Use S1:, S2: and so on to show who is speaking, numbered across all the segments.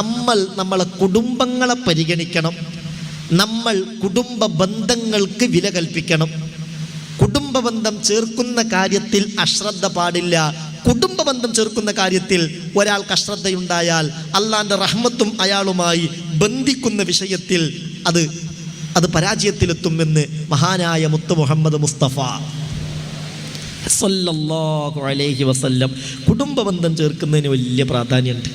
S1: നമ്മൾ നമ്മളെ കുടുംബങ്ങളെ പരിഗണിക്കണം. നമ്മൾ കുടുംബ ബന്ധങ്ങൾക്ക് വില കൽപ്പിക്കണം. കുടുംബ ബന്ധം ചേർക്കുന്ന കാര്യത്തിൽ അശ്രദ്ധ പാടില്ല. കുടുംബ ബന്ധം ചേർക്കുന്ന കാര്യത്തിൽ ഒരാൾക്ക് അശ്രദ്ധയുണ്ടായാൽ അള്ളാന്റെ റഹ്മത്തും അയാളുമായി ബന്ധിക്കുന്ന വിഷയത്തിൽ അത് അത് പരാജയത്തിലെത്തുമെന്ന് മഹാനായ മുത്ത് മുഹമ്മദ് മുസ്തഫ അലൈഹി വസല്ലം കുടുംബ ബന്ധം ചേർക്കുന്നതിന് വലിയ പ്രാധാന്യമുണ്ട്.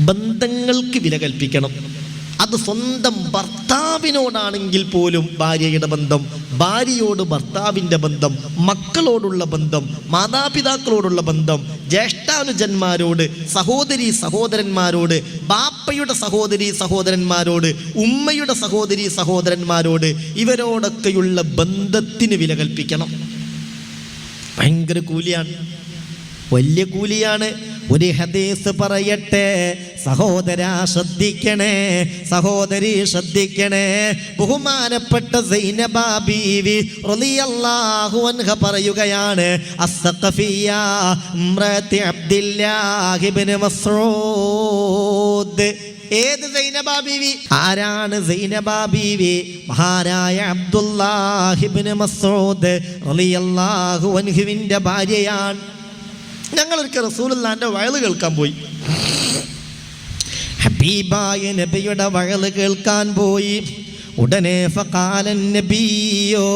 S1: ബന്ധങ്ങൾക്ക് വില കൽപ്പിക്കണം. അത് സ്വന്തം ഭർത്താവിനോടാണെങ്കിൽ പോലും ഭാര്യയുടെ ബന്ധം ഭാര്യയോട് ഭർത്താവിന്റെ ബന്ധം മക്കളോടുള്ള ബന്ധം മാതാപിതാക്കളോടുള്ള ബന്ധം ജ്യേഷ്ഠാനുജന്മാരോട് സഹോദരി സഹോദരന്മാരോട് ബാപ്പയുടെ സഹോദരി സഹോദരന്മാരോട് ഉമ്മയുടെ സഹോദരി സഹോദരന്മാരോട് ഇവരോടൊക്കെയുള്ള ബന്ധത്തിന് വില കൽപ്പിക്കണം. ഭയങ്കര കൂലിയാണ്. വലിയ കൂലിയാണ്. ഒരു ഹദീസ് പറയട്ടെ. സഹോദര ശ്രദ്ധിക്കണേ. സഹോദരി ശ്രദ്ധിക്കണേ. ബഹുമാനപ്പെട്ട സൈനബ ബീവി റളിയല്ലാഹു അൻഹ പറയുകയാണ് അസ്സഖഫിയ ഇംറത്തി അബ്ദില്ലാഹി മസ്ഊദ്. ഏത് സൈനബ ബീവി? ആരാണ് സൈനബ ബീവി? മഹാനായ അബ്ദുല്ലാഹിബ്നു മസ്ഊദ് റളിയല്ലാഹു അൻഹുവിന്റെ ഭാര്യയാണ്. ഞങ്ങൾ ഒരിക്കൽ വയൽ കേൾക്കാൻ പോയി. ഹബീബായ നബിയുടെ വയൽ കേൾക്കാൻ പോയി. ഉടനെ ഫഖാലൻ നബിയോ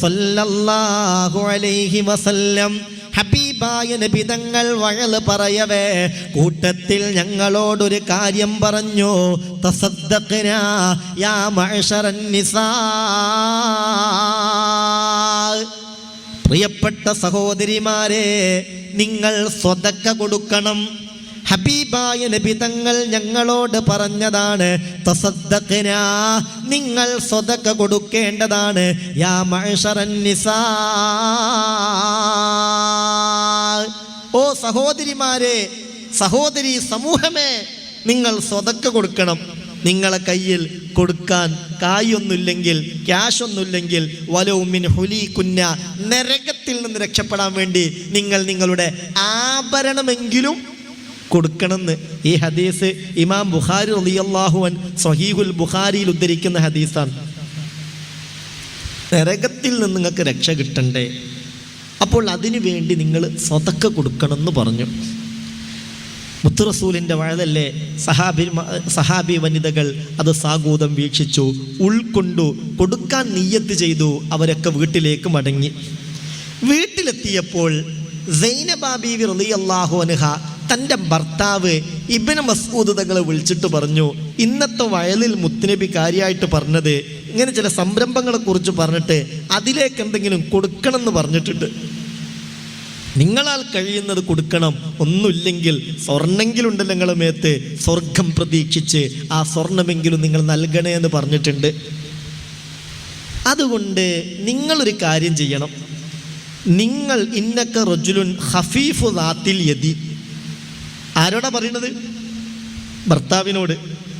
S1: സല്ലല്ലാഹു അലൈഹി വസല്ലം ഹബീബായ നബി തങ്ങൾ വഴൽ പറയവേ കൂട്ടത്തിൽ ഞങ്ങളോടൊരു കാര്യം പറഞ്ഞു. തസദ്ദഖ്നാ യാ മഅ്ശറൻ നിസാ. പ്രിയപ്പെട്ട സഹോദരിമാരെ നിങ്ങൾ സ്വതക്ക കൊടുക്കണം. ഹബീബായ നബി തങ്ങൾ ഞങ്ങളോട് പറഞ്ഞതാണ് തസദ്ദഖനാ നിങ്ങൾ സ്വതക്ക കൊടുക്കേണ്ടതാണ്. യാ മഅ്ശറൻ നിസാ. ഓ സഹോദരിമാരെ സഹോദരി സമൂഹമേ നിങ്ങൾ സ്വതക്ക കൊടുക്കണം. നിങ്ങളെ കയ്യിൽ കൊടുക്കാൻ കായൊന്നുമില്ലെങ്കിൽ ക്യാഷ് ഒന്നുമില്ലെങ്കിൽ വലവുമിൻ ഹുലി കുഞ്ഞ നരകത്തിൽ നിന്ന് രക്ഷപ്പെടാൻ വേണ്ടി നിങ്ങൾ നിങ്ങളുടെ ആഭരണമെങ്കിലും കൊടുക്കണമെന്ന്. ഈ ഹദീസ് ഇമാം ബുഖാരി റളിയല്ലാഹുവൻ സഹീഹുൽ ബുഖാരിയിൽ ഉദ്ധരിക്കുന്ന ഹദീസാണ്. നരകത്തിൽ നിന്ന് നിങ്ങൾക്ക് രക്ഷ കിട്ടണ്ടേ? അപ്പോൾ അതിനു വേണ്ടി നിങ്ങൾ സ്വതക്ക കൊടുക്കണമെന്ന് പറഞ്ഞു. മുത്തുറസൂലിന്റെ വഴലല്ലേ സഹാബി സഹാബി വനിതകൾ അത് സാഗൂതം വീക്ഷിച്ചു ഉൾക്കൊണ്ടു കൊടുക്കാൻ നീയത്ത് ചെയ്തു അവരൊക്കെ വീട്ടിലേക്ക് മടങ്ങി. വീട്ടിലെത്തിയപ്പോൾ സൈനബാബി റളിയല്ലാഹു അൻഹ തന്റെ ഭർത്താവ് ഇബിന് മസ്ഊദ് തങ്ങളെ വിളിച്ചിട്ട് പറഞ്ഞു ഇന്നത്തെ വയലിൽ മുത്തുനബി കാര്യമായിട്ട് പറഞ്ഞത് ഇങ്ങനെ ചില സംരംഭങ്ങളെ കുറിച്ച് പറഞ്ഞിട്ട് അതിലേക്ക് എന്തെങ്കിലും കൊടുക്കണമെന്ന് പറഞ്ഞിട്ടുണ്ട്. നിങ്ങളാൽ കഴിയുന്നത് കൊടുക്കണം. ഒന്നുമില്ലെങ്കിൽ സ്വർണെങ്കിലുണ്ട് നിങ്ങളുടെ മേത്ത്. സ്വർഗം പ്രതീക്ഷിച്ച് ആ സ്വർണമെങ്കിലും നിങ്ങൾ നൽകണേ എന്ന് പറഞ്ഞിട്ടുണ്ട്. അതുകൊണ്ട് നിങ്ങളൊരു കാര്യം ചെയ്യണം. നിങ്ങൾ ഇന്നക്ക റജുലുൻ ഹഫീഫു ദാത്തിൽ യതി. ആരോടാ പറയുന്നത് ഭർത്താവിനോട്.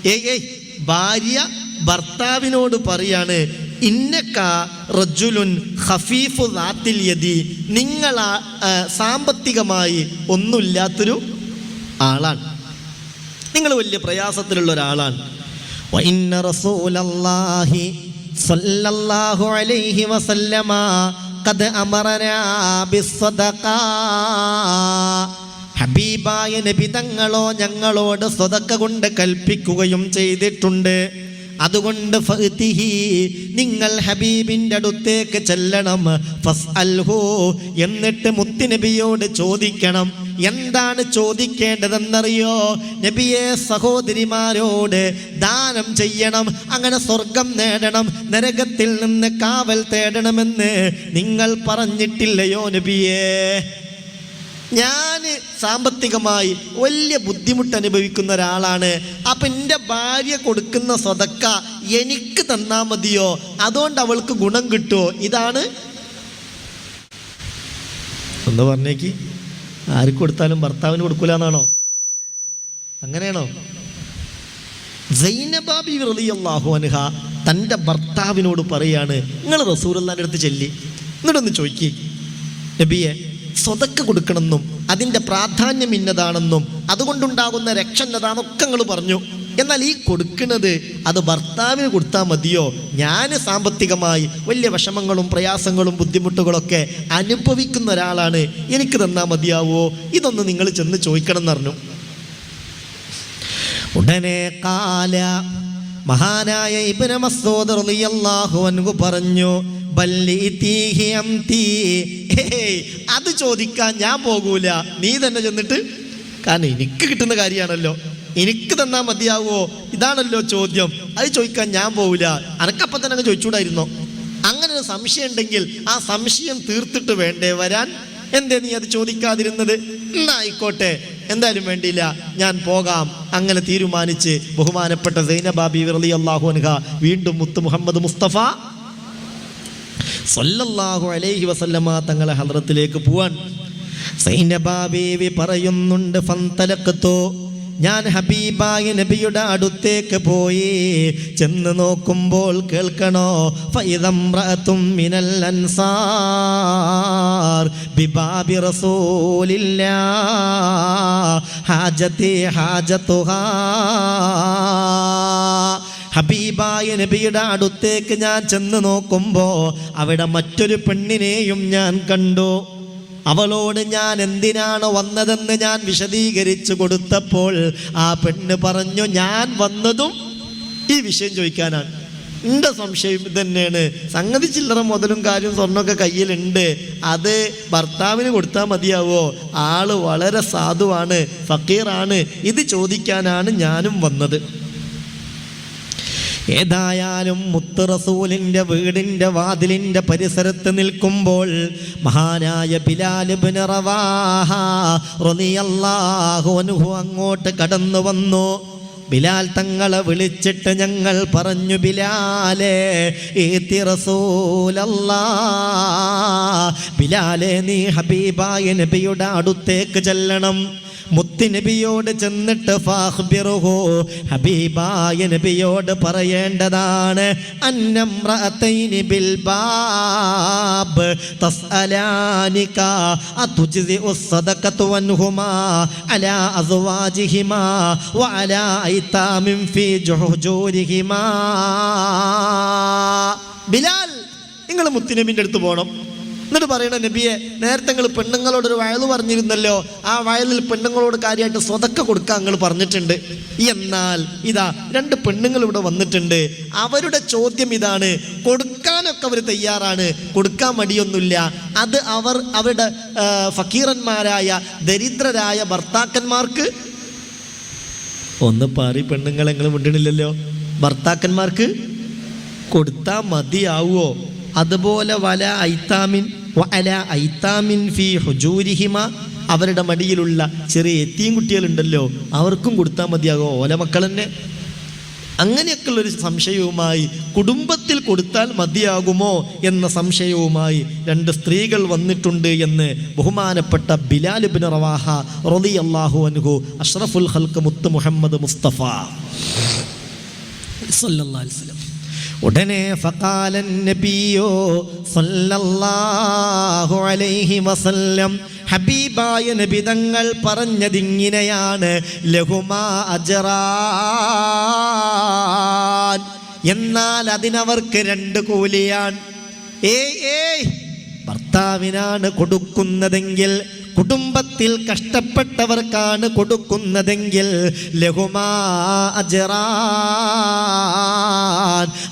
S1: ഏയ് ഏയ് ഭാര്യ ഭർത്താവിനോട് പറയാണ് ഇന്നക്ക റജുലുൻ നിങ്ങൾ സാമ്പത്തികമായി ഒന്നുമില്ലാത്തൊരു ആളാണ്. നിങ്ങൾ വലിയ പ്രയാസത്തിലുള്ള ഒരാളാണ്. അലൈഹി വസല്ലമ ഖദ് അമറനാ ഹബീബായ നബി തങ്ങളോ ഞങ്ങളോട് സ്വതക്ക കൊണ്ട് കൽപ്പിക്കുകയും ചെയ്തിട്ടുണ്ട്. അതുകൊണ്ട് നിങ്ങൾ ഹബീബിന്റെ അടുത്തേക്ക് ചെല്ലണം. ഫസ് ഫസ്അൽഹു എന്നിട്ട് മുത്തുനബിയോട് ചോദിക്കണം. എന്താണ് ചോദിക്കേണ്ടതെന്നറിയോ? നബിയെ സഹോദരിമാരോട് ദാനം ചെയ്യണം. അങ്ങനെ സ്വർഗം നേടണം. നരകത്തിൽ നിന്ന് കാവൽ തേടണമെന്ന് നിങ്ങൾ പറഞ്ഞിട്ടില്ലയോ നബിയേ? ഞാൻ സാമ്പത്തികമായി വലിയ ബുദ്ധിമുട്ട് അനുഭവിക്കുന്ന ഒരാളാണ്. അപ്പം എന്റെ ഭാര്യ കൊടുക്കുന്ന സ്വതക്ക എനിക്ക് തന്നാൽ മതിയോ? അതുകൊണ്ട് അവൾക്ക് ഗുണം കിട്ടുമോ ഇതാണ്. ഒന്ന് പറഞ്ഞേക്ക്. ആർക്ക് കൊടുത്താലും ഭർത്താവിന് കൊടുക്കൂല എന്നാണോ അങ്ങനെയാണോ? സൈനബാബി റളിയല്ലാഹു അൻഹ തന്റെ ഭർത്താവിനോട് പറയാണ് നിങ്ങൾ റസൂലുള്ളാന്റെ അടുത്ത് ചെല്ലി. എന്നിട്ടൊന്ന് ചോദിക്കേ. നബിയെ സ്വതക്ക കൊടുക്കണമെന്നും അതിന്റെ പ്രാധാന്യം ഇന്നതാണെന്നും അതുകൊണ്ടുണ്ടാകുന്ന രക്ഷ എന്നതാണൊക്കെ നിങ്ങൾ പറഞ്ഞു. എന്നാൽ ഈ കൊടുക്കുന്നത് അത് ഭർത്താവിന് കൊടുത്താൽ മതിയോ? ഞാൻ സാമ്പത്തികമായി വലിയ വിഷമങ്ങളും പ്രയാസങ്ങളും ബുദ്ധിമുട്ടുകളൊക്കെ അനുഭവിക്കുന്ന ഒരാളാണ്. എനിക്ക് തന്നാൽ മതിയാവോ? ഇതൊന്ന് നിങ്ങൾ ചെന്ന് ചോദിക്കണം എന്ന് പറഞ്ഞു ഉടനെ കാല മഹാനായ ഇബ്നു മസ്ഊദ് റളിയല്ലാഹു അൻഹു പറഞ്ഞു അംതി. ചോദിക്കാൻ ഞാൻ പോകൂല. നീ തന്നെ ചെന്നിട്ട് കാരണം എനിക്ക് കിട്ടുന്ന കാര്യമാണല്ലോ. എനിക്ക് തന്നാൽ മതിയാവോ? ഇതാണല്ലോ ചോദ്യം. അത് ചോദിക്കാൻ ഞാൻ പോവില്ല. അനക്കപ്പം തന്നെ അങ്ങ് ചോദിച്ചൂടായിരുന്നോ അങ്ങനെ ഒരു സംശയം ഉണ്ടെങ്കിൽ ആ സംശയം തീർത്തിട്ട് വേണ്ടേ വരാൻ? എന്തേ നീ അത് ചോദിക്കാതിരുന്നത്? എന്നായിക്കോട്ടെ എന്തായാലും വേണ്ടിയില്ല. ഞാൻ പോകാം. അങ്ങനെ തീരുമാനിച്ച് ബഹുമാനപ്പെട്ട സൈനബാബി വിറലി അള്ളാഹു അൻഹ വീണ്ടും മുത്ത് മുഹമ്മദ് മുസ്തഫ സല്ലല്ലാഹു അലൈഹി വസല്ലമ തങ്ങളെ ഹദ്രത്തിലേക്ക് പോവാൻ സൈനബാബേവി പറയുന്നുണ്ട് ഫന്തലക്കത്തോ ഞാൻ ഹബീബായ നബിയുടെ അടുത്തേക്ക് പോയി. ചെന്ന് നോക്കുമ്പോൾ കേൾക്കണോ? ഫൈദംറഅത്തും മിനൽ അൻസാർ ബിബാബി ഹാജത്തുഹാ. ഹബീബായ നബിയുടെ അടുത്തേക്ക് ഞാൻ ചെന്ന് നോക്കുമ്പോൾ അവിടെ മറ്റൊരു പെണ്ണിനെയും ഞാൻ കണ്ടു. അവളോട് ഞാൻ എന്തിനാണ് വന്നതെന്ന് ഞാൻ വിശദീകരിച്ചു കൊടുത്തപ്പോൾ ആ പെണ്ണ് പറഞ്ഞു ഞാൻ വന്നതും ഈ വിഷയം ചോദിക്കാനാണ്. എന്റെ സംശയം തന്നെയാണ് സംഗതി ചില്ലറ മുതലും കാര്യം സ്വർണമൊക്കെ കയ്യിലുണ്ട്. അത് ഭർത്താവിന് കൊടുത്താൽ മതിയാവോ? ആൾ വളരെ സാധുവാണ് ഫക്കീറാണ്. ഇത് ചോദിക്കാനാണ് ഞാനും വന്നത്. ഏതായാലും മുത്തറസൂലിന്റെ വീടിന്റെ വാതിലിന്റെ പരിസരത്ത് നിൽക്കുമ്പോൾ മഹാനായ ബിലാലിബിന് റവാഹ റളിയല്ലാഹു അൻഹു അങ്ങോട്ട് കടന്നു വന്നു. ബിലാൽ തങ്ങളെ വിളിച്ചിട്ട് ഞങ്ങൾ പറഞ്ഞു ബിലാലേ ഏത്തി റസൂലല്ലാ ബിലാലേ നീ ഹബീബായ നബിയുടെ അടുത്തേക്ക് ചെല്ലണം. മുത്തുനബിയോട് ചെന്നിട്ട് ഫാഖ്ബിറുഹു ഹബീബായ നബിയോട് പറയേണ്ടതാണ് അതുജ്സി അസ്വാജിഹിമാ ഫീ ജുഹൂരിഹിമാ ബിലാൽ നിങ്ങൾ മുത്തുനബിന്റെ അടുത്ത് പോകണം എന്നിട്ട് പറയണ നബിയെ നേരത്തെ നിങ്ങൾ പെണ്ണുങ്ങളോട് ഒരു വയൽ പറഞ്ഞിരുന്നല്ലോ ആ വയലിൽ പെണ്ണുങ്ങളോട് കാര്യമായിട്ട് സ്വതക്ക കൊടുക്കാൻ നിങ്ങൾ പറഞ്ഞിട്ടുണ്ട്. എന്നാൽ ഇതാ രണ്ട് പെണ്ണുങ്ങൾ ഇവിടെ വന്നിട്ടുണ്ട്. അവരുടെ ചോദ്യം ഇതാണ് കൊടുക്കാനൊക്കെ അവർ തയ്യാറാണ് കൊടുക്കാൻ മടിയൊന്നുമില്ല. അത് അവർ അവരുടെ ഫക്കീറന്മാരായ ദരിദ്രരായ ഭർത്താക്കന്മാർക്ക് ഒന്ന് പാറി പെണ്ണുങ്ങളെ നിങ്ങൾ ഭർത്താക്കന്മാർക്ക് കൊടുത്താൽ മതിയാവോ അതുപോലെ വല ഐത്താമിൻ വല ഐത്താമിൻ ഫി ഹുജൂരിഹിമ. അവരുടെ മടിയിലുള്ള ചെറിയ എത്തിയും കുട്ടികളുണ്ടല്ലോ അവർക്കും കൊടുത്താൽ മതിയാകോ? ഓല മക്കൾ തന്നെ അങ്ങനെയൊക്കെയുള്ളൊരു സംശയവുമായി കുടുംബത്തിൽ കൊടുത്താൽ മതിയാകുമോ എന്ന സംശയവുമായി രണ്ട് സ്ത്രീകൾ വന്നിട്ടുണ്ട് എന്ന് ബഹുമാനപ്പെട്ട ബിലാൽ ബിലാലുബിൻ റവാഹ റൊലി അള്ളാഹു അനുഹു അഷ്റഫുൽ ഹൽക്ക് മുത്ത് മുഹമ്മദ് മുസ്തഫ. സല്ലല്ലാഹു അലൈഹി വസല്ലം. ഉടനെ ഫകാലൻ നബിയോ സല്ലല്ലാഹു അലൈഹി വസല്ലം ഹബീബായ നബി തങ്ങൾ പറഞ്ഞതിങ്ങനെയാണ് ലഹുമാ അജറാൻ. എന്നാൽ അതിനവർക്ക് രണ്ട് കൂലിയാണ്. ഏയ് ഏയ് ഭർത്താവിനാണ് കൊടുക്കുന്നതെങ്കിൽ കുടുംബത്തിൽ കഷ്ടപ്പെട്ടവർക്കാണ് കൊടുക്കുന്നതെങ്കിൽ ലഹുമാ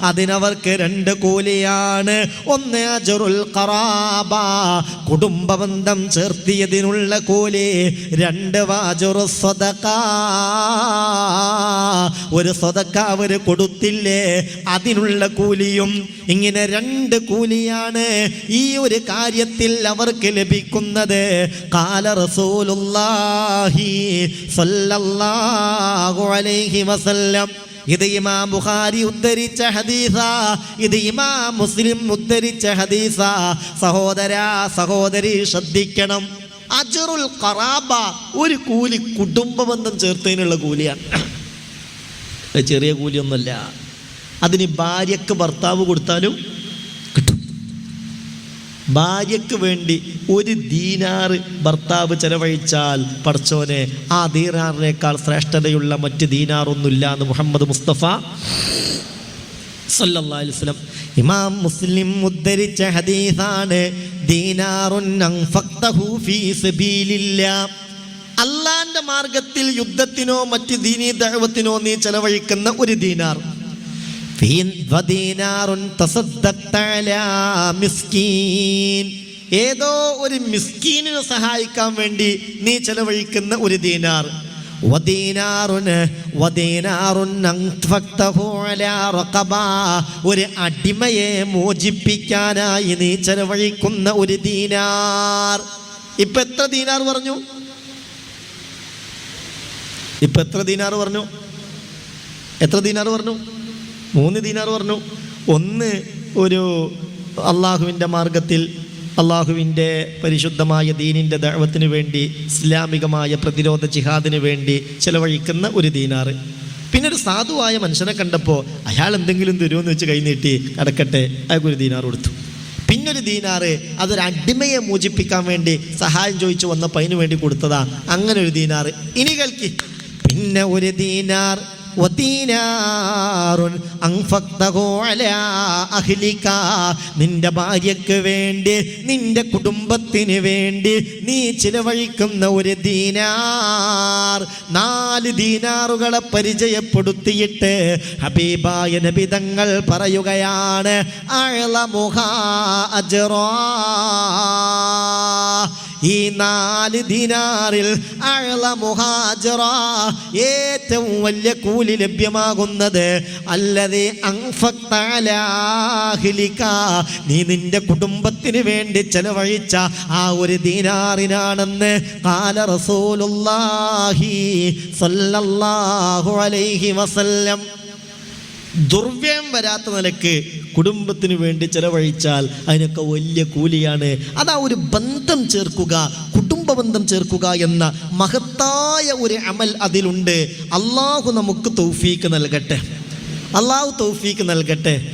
S1: അതിനവർക്ക് രണ്ട് കൂലിയാണ്. ഒന്ന് അജറുൽ ഖറാബ. കുടുംബബന്ധം ചേർത്തിയതിനുള്ള കൂലി. രണ്ട് വാജുറു സ്വതക ഒരു സ്വതക്ക അവർ കൊടുത്തില്ലേ? അതിനുള്ള കൂലിയും ഇങ്ങനെ രണ്ട് കൂലിയാണ് ഈ ഒരു കാര്യത്തിൽ അവർക്ക് ലഭിക്കുന്നത്. കാല റസൂലുല്ലാഹി സ്വല്ലല്ലാഹു അലൈഹി വസല്ലം. ഇത് ഇമാം ബുഖാരി ഉദ്ധരിച്ച ഹദീസ ഇത് ഇമാം മുസ്ലിം ഉദ്ധരിച്ച ഹദീസ. സഹോദര സഹോദരി ശ്രദ്ധിക്കണം. അജറുൽ ഖറാബ ഒരു കൂലി കുടുംബബന്ധം ചേർത്തതിനുള്ള കൂലിയാണ്. ചെറിയ കൂലിയൊന്നുമല്ല. അതിന് ഭാര്യക്ക് ഭർത്താവ് കൊടുത്താലും കിട്ടും. ഭാര്യക്ക് വേണ്ടി ഒരു ദീനാറ് ഭർത്താവ് ചെലവഴിച്ചാൽ പടച്ചോനെ ആ ദീനാറിനേക്കാൾ ശ്രേഷ്ഠതയുള്ള മറ്റ് ദീനാറൊന്നുമില്ല എന്ന് മുഹമ്മദ് മുസ്തഫ വസല്ലം ഇമാം മുസ്ലിം ഉദ്ധരിച്ച ഹദീസാണ് ദീനാറുൻ ഫീ സബീലില്ലാ അള്ളാന്റെ മാർഗത്തിൽ യുദ്ധത്തിനോ മറ്റ് ദീനീ ദഅവത്തിനോ നീ ചെലവഴിക്കുന്ന ഒരു ദീനാർ. ഏതോ ഒരു മിസ്കീനിനെ സഹായിക്കാൻ വേണ്ടി നീ ചെലവഴിക്കുന്ന ഒരു ദീനാർ. ഒരു അടിമയെ മോചിപ്പിക്കാനായി നീ ചെലവഴിക്കുന്ന ഒരു ദീനാർ. ഇപ്പൊ എത്ര ദീനാർ പറഞ്ഞു? ഇപ്പൊ എത്ര ദീനാർ പറഞ്ഞു? എത്ര ദീനാർ പറഞ്ഞു? മൂന്ന് ദീനാർ പറഞ്ഞു. ഒന്ന് ഒരു അള്ളാഹുവിന്റെ മാർഗത്തിൽ അള്ളാഹുവിന്റെ പരിശുദ്ധമായ ദീനിന്റെ ദൈവത്തിന് വേണ്ടി ഇസ്ലാമികമായ പ്രതിരോധ ജിഹാദിന് വേണ്ടി ചിലവഴിക്കുന്ന ഒരു ദീനാറ്. പിന്നെ ഒരു സാധുവായ മനുഷ്യനെ കണ്ടപ്പോൾ അയാൾ എന്തെങ്കിലും തരുമെന്ന് വെച്ച് കൈനീട്ടി അടക്കട്ടെ അയാൾക്ക് ഒരു ദീനാർ കൊടുത്തു. പിന്നൊരു ദീനാറ് അതൊരു അടിമയെ മോചിപ്പിക്കാൻ വേണ്ടി സഹായം ചോദിച്ചു വന്നപ്പോൾ അതിന് വേണ്ടി കൊടുത്തതാ. അങ്ങനെ ഒരു ദീനാറ്. ഇനി കേൾക്കി. പിന്നെ ഒരു ദീനാർ നിന്റെ ഭാര്യക്ക് വേണ്ടി നിന്റെ കുടുംബത്തിന് വേണ്ടി നീ ചിലവഴിക്കുന്ന ഒരു ദീനാർ നാല് ദീനാറുകളെ പരിചയപ്പെടുത്തിയിട്ട് ഹബീബായ നബി തങ്ങൾ പറയുകയാണ് അഴലമുഹ അജ്റാ. ഈ നാല് ദിനാറിൽ അഴല മുഹാജറ ഏറ്റവും വലിയ കൂലി ലഭ്യമാകുന്നത് അല്ലതെ നീ നിന്റെ കുടുംബത്തിന് വേണ്ടി ചെലവഴിച്ച ആ ഒരു ദീനാറിനാണെന്ന് കാല റസൂലുല്ലാഹി സല്ലല്ലാഹു അലൈഹി വസല്ലം. ദുർവ്യം വരാത്ത നിലയ്ക്ക് കുടുംബത്തിന് വേണ്ടി ചെലവഴിച്ചാൽ അതിനൊക്കെ വലിയ കൂലിയാണ്. അതാ ഒരു ബന്ധം ചേർക്കുക കുടുംബ ബന്ധം ചേർക്കുക എന്ന മഹത്തായ ഒരു അമൽ അതിലുണ്ട്. അള്ളാഹു നമുക്ക് തൗഫീക്ക് നൽകട്ടെ. അള്ളാഹു തൗഫീക്ക് നൽകട്ടെ.